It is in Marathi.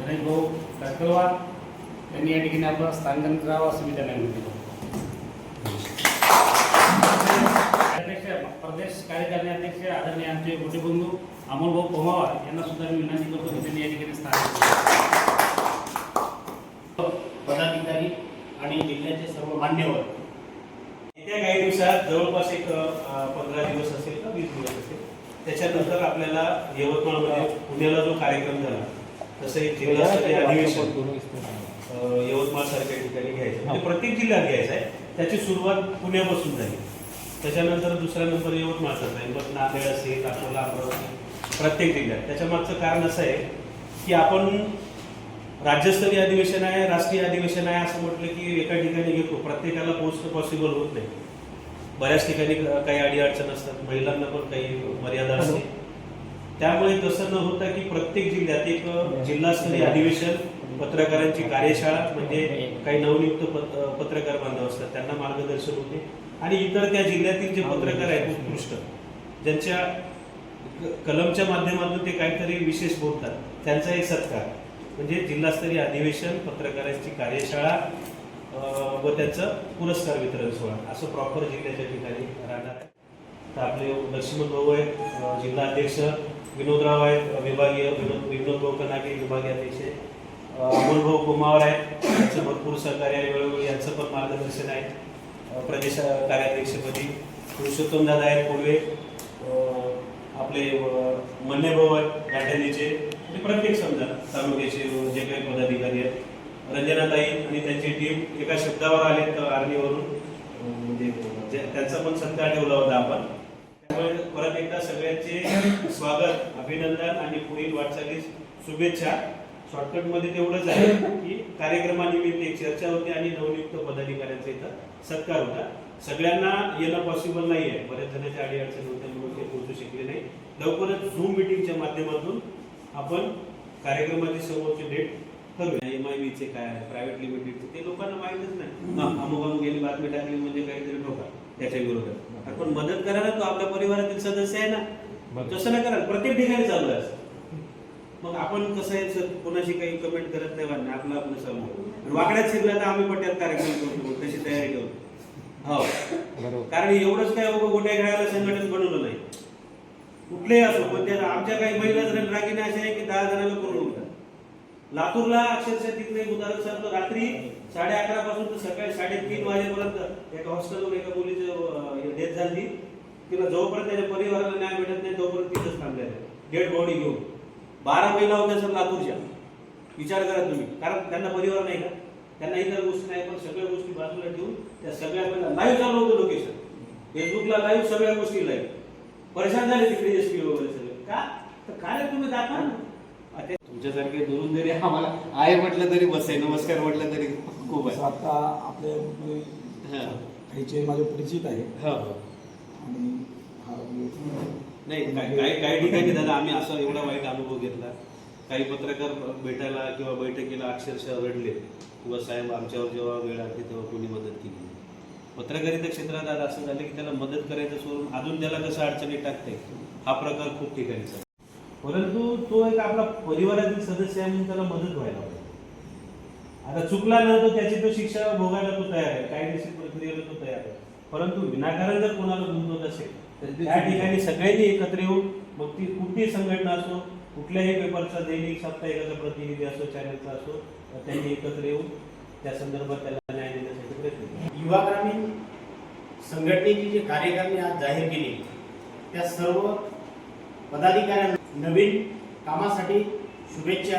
गणेश भाऊ दक्षवार त्यांनी या ठिकाणी आपलं स्थानांतरण करावं असं मी त्यांना विनंती करतो. अध्यक्ष प्रदेश कार्यकारिणी अध्यक्ष आदरणीय आमचे मोठे बंधू अमोलभाऊ पोमावार यांना सुद्धा मी विनंती करतो की त्यांनी या ठिकाणी स्थान पदाधिकारी आणि जिल्ह्याचे सर्व मान्यवर. येत्या काही दिवसात जवळपास एक पंधरा दिवस असेल का वीस दिवस असेल त्याच्यानंतर आपल्याला यवतमाळमध्ये पुण्याला जो कार्यक्रम झाला तसं एक जिल्हास्तरीय अधिवेशन यवतमाळ सारख्या ठिकाणी घ्यायचं. म्हणजे प्रत्येक जिल्ह्यात घ्यायचं आहे. त्याची सुरुवात पुण्यापासून झाली. त्याच्यानंतर दुसरा नंबर यवतमाळचा आहे. मग नांदेड असेल अकोला अमरावती प्रत्येक जिल्ह्यात. त्याच्या मागचं कारण असं आहे की आपण राज्यस्तरीय अधिवेशन आहे राष्ट्रीय अधिवेशन आहे असं म्हटलं की एका ठिकाणी घेतो. प्रत्येकाला पोहोचणं पॉसिबल होत नाही. बऱ्याच ठिकाणी काही अडीअडचण असतात. महिलांना पण काही मर्यादा असते. त्यामुळे तसं न होता की प्रत्येक जिल्ह्यात एक जिल्हास्तरीय अधिवेशन पत्रकारांची कार्यशाळा म्हणजे काही नवनियुक्त पत- पत्रकार बांधव असतात त्यांना मार्गदर्शन होते. आणि इतर त्या जिल्ह्यातील जे पत्रकार आहेत उत्कृष्ट ज्यांच्या कलमच्या माध्यमातून ते काहीतरी विशेष बोलतात त्यांचा एक सत्कार. म्हणजे जिल्हास्तरीय अधिवेशन पत्रकारांची कार्यशाळा व त्यांचं पुरस्कार वितरण सोहळा असं प्रॉपर जिल्ह्याच्या ठिकाणी राहणार आहे. तर आपले लक्ष्मण भाऊ आहेत जिल्हा अध्यक्ष विनोदराव आहेत विभागीय विनोद विनोद भाऊ कनाके विभागीय अध्यक्ष अं, अमोल भाऊ कुमावर आहेत त्यांचं भरपूर सहकार्य वेळोवेळी यांचं पण मार्गदर्शन आहे प्रदेश कार्याध्यक्षपदी. पुरुषोत्तम दादा आहेत पूर्वे आपले अं, मन्ने भाऊ आहेत गाठ्यानीचे म्हणजे प्रत्येक समजा तालुक्याचे जे काही पदाधिकारी आहेत. रंजनाताई आणि त्यांची टीम एका शब्दावर आले तर आर्मीवरून म्हणजे त्यांचा पण सत्कार ठेवला होता आपण. त्यामुळे परत एकदा सगळ्यांचे स्वागत अभिनंदन आणि पुढील वाटचालीस शुभेच्छा. शॉर्टकटमध्ये तेवढंच आहे की कार्यक्रमानिमित्त एक चर्चा होती आणि नवनियुक्त पदाधिकाऱ्यांचा इथं सत्कार होता. सगळ्यांना येणं पॉसिबल नाही आहे बऱ्याच जणांच्या अडीअडचणी होत्या म्हणून ते पोहोचू शकले नाही. लवकरच झूम मिटिंगच्या माध्यमातून आपण कार्यक्रमाची समोरची डेट ठरवूया एम आय बीचे काय आहे? प्रायव्हेट लिमिटेडचे ते लोकांना माहीतच नाही. अमुक अमुक गेली बातमी टाकली म्हणजे काहीतरी ठोका. त्याच्या विरोधात. आपण मदत करा ना तो आपल्या परिवारातील सदस्य आहे ना? तसं नाही करा प्रत्येक ठिकाणी चालू आहे असं. मग आपण कसं आहे सर? कोणाशी काही कमेंट करत नाही वाटणं आपलं आपलं चालू आहे. वाकड्यात शिरला तर आम्ही पट्ट्यात कार्यक्रम करतो. तशी तयारी ठेवतो हो. कारण एवढंच काय गोट्या खेळायला संघटन बनवलं नाही. कुठलेही असो पण त्या आमच्या काही महिला जण रागिने अशा आहे की दहा जणांना करून लातूरला अक्षरशः तिथलं एक उदाहरण सांगतो. रात्री साडे अकरा पासून तर सकाळी साडेतीन वाजेपर्यंत एका हॉस्टेलवर एका मुलीची डेथ झाली. तिला जोपर्यंत त्याच्या परिवाराला न्याय भेटत नाही तोपर्यंत तिथंच थांबलेलं डेड बॉडी घेऊन. बारा महिला होत्या सर लातूरच्या. विचार करा तुम्ही. कारण त्यांना परिवार नाही का? त्यांना इतर गोष्टी नाही पण सगळ्या गोष्टी बाजूला ठेवून त्या सगळ्या महिला लाईव्ह चालू होतं लोकेशन फेसबुकला लाईव्ह सगळ्या गोष्टी लाईव्ह परेशान झाले तिकडे एस पी वगैरे सगळे. का? तर काय तुम्ही दाखवा ना. तुमच्यासारखे दुरून जरी आम्हाला आहे म्हटलं तरी बस आहे नमस्कार म्हटलं तरी खूप आहे आता आपल्या हा. काहीचे माझे परिचित आहे हो, हा नाही काही काही काही ठिकाणी दादा आम्ही असा एवढा वाईट अनुभव घेतला काही पत्रकार भेटायला किंवा बैठकीला अक्षरशः रडले किंवा साहेब आमच्यावर जेव्हा वेळ आली तेव्हा कोणी मदत केली. पत्रकारिता क्षेत्रात आज असं झालं की त्याला मदत करायचं सोडून अजून त्याला कसं अडचणीत टाकते हा प्रकार खूप ठिकाणी चालतो. परंतु तो एक आपला परिवारातील सदस्य आहे म्हणून त्याला मदत व्हायला पाहिजे. आता चुकला न तर त्याची तो शिक्षा भोगायला तो तयार आहे. कायदेशीर प्रक्रियेला तो तयार आहे. परंतु विनाकारण जर कोणाला गुंतवत असेल तर त्या ठिकाणी सगळ्यांनी एकत्र येऊन मग ती कुठलीही संघटना असो कुठल्याही पेपरचा दैनिक साप्ताहिकाचा प्रतिनिधी असो चॅनलचा असो तर त्यांनी एकत्र येऊन त्या संदर्भात त्याला न्याय देण्यासाठी प्रयत्न केला. युवा ग्रामीण संघटनेची जी कार्यकारिणी आज जाहीर केली त्या सर्व पदाधिकाऱ्यांना नवीन कामासाठी शुभेच्छा.